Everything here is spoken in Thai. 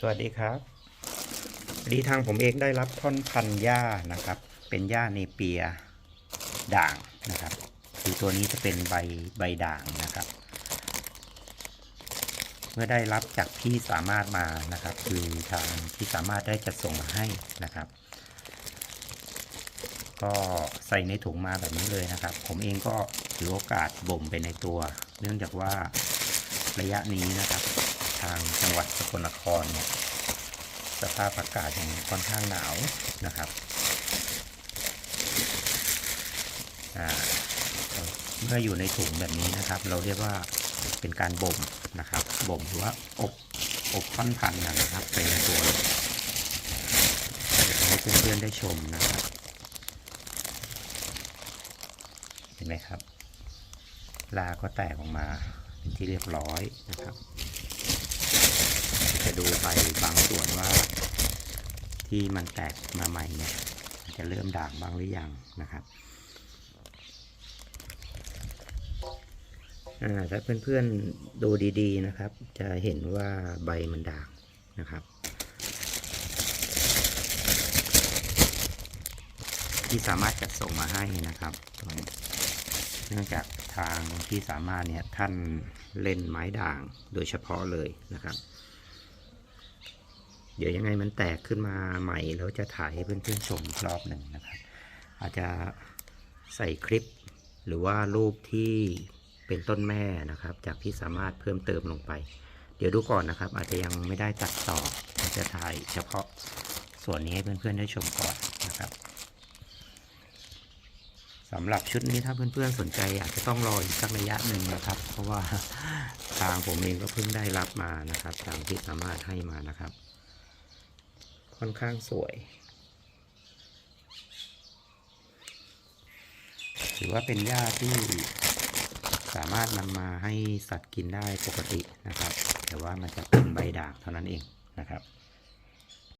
สวัสดีครับดีทางผมเองได้รับท่อนพันหญ้านะครับ เป็นหญ้าเนเปียด่างนะครับ คือตัวนี้จะเป็นใบใบด่างนะครับ เมื่อได้รับจากพี่สามารถมานะครับ คือทางพี่สามารถได้จัดส่งมาให้นะครับ ก็ใส่ในถุงมาแบบนี้เลยนะครับ ผมเองก็ถือโอกาสบ่มไปในตัว เนื่องจากว่าระยะนี้นะครับ ทางจังหวัดสกลนครเนี่ยสภาพอากาศยังค่อนข้างหนาวนะครับเมื่ออยู่ในถุงแบบนี้นะครับ เราเรียกว่าเป็นการบ่มนะครับบ่มหรือว่าอบอบท่อนพันนะครับไปในตัวเลยเดี๋ยวให้เพื่อนๆได้ชมนะครับ เห็นไหมครับลาก็แตกออกมาเป็นที่เรียบร้อยนะครับ ดูไปบางส่วนว่า ที่มันแตกมาใหม่เนี่ยจะเริ่มด่างบ้างหรือยังนะครับถ้าเพื่อนๆดูดีๆนะครับ จะเห็นว่าใบมันด่างนะครับ ที่สามารถจัดส่งมาให้นะครับตรงนี้เนื่องจากทางที่สามารถเนี่ยท่านเล่นไม้ด่างโดยเฉพาะเลยนะครับ เดี๋ยวยังไงมันแตกขึ้นมาใหม่แล้วจะถ่ายให้เพื่อนๆชมอีกรอบหนึ่งนะครับ อาจจะใส่คลิป หรือว่ารูปที่เป็นต้นแม่นะครับ จากที่สามารถเพิ่มเติมลงไป เดี๋ยวดูก่อนนะครับ อาจจะยังไม่ได้ตัดต่ออาจจะถ่ายเฉพาะส่วนนี้ให้เพื่อนๆได้ชมก่อนนะครับสำหรับชุดนี้ถ้าเพื่อนๆสนใจอาจจะต้องรออีกสักระยะหนึ่งนะครับ เพราะว่าทางผมเองก็เพิ่งได้รับมานะครับ ทางที่สามารถให้มานะครับ ค่อนข้างสวย ถือว่าเป็นหญ้าที่สามารถนำมาให้สัตว์กินได้ปกตินะครับ แต่ว่ามันจะเป็นใบด่างเท่านั้นเองนะครับ